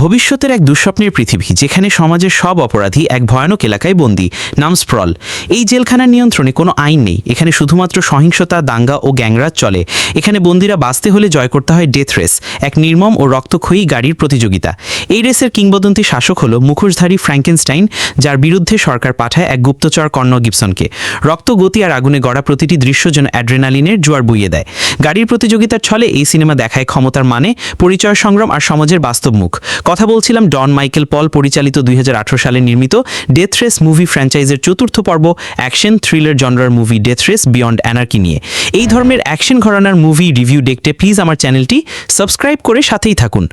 ভবিষ্যতের এক দুঃস্বপ্নের পৃথিবী, যেখানে সমাজের সব অপরাধী এক ভয়ানক এলাকায় বন্দী। নাম স্প্রল। এই জেলখানার নিয়ন্ত্রণে কোনো আইন নেই। এখানে শুধুমাত্র সহিংসতা, দাঙ্গা ও গ্যাংরাজ চলে। এখানে বন্দীরা বাঁচতে হলে জয় করতে হয় ডেথ রেস, এক নির্মম ও রক্তক্ষয়ী গাড়ির প্রতিযোগিতা। এই রেসের কিংবদন্তি শাসক হল মুখোশধারী ফ্র্যাঙ্কেনস্টাইন, যার বিরুদ্ধে সরকার পাঠায় এক গুপ্তচর কর্ণ গিবসনকে। রক্ত, গতি আর আগুনে গড়া প্রতিটি দৃশ্য যেন অ্যাড্রেনালিনের জোয়ার বইয়ে দেয়। গাড়ির প্রতিযোগিতার ছলে এই সিনেমা দেখায় ক্ষমতার মানে পরিচয় সংগ্রাম আর সমাজের বাস্তব মুখ। কথা বলছিলাম ডন মাইকেল পল পরিচালিত দুই হাজার আঠেরো সালে নির্মিত ডেথ রেস মুভি ফ্র্যাঞ্চাইজের চতুর্থ পর্ব অ্যাকশন থ্রিলার জনরার movie death race beyond anarchy নিয়ে। এই ধরনের অ্যাকশন ঘরানার মুভি রিভিউ দেখতে প্লিজ আমার চ্যানেলটি সাবস্ক্রাইব করে সাথেই থাকুন।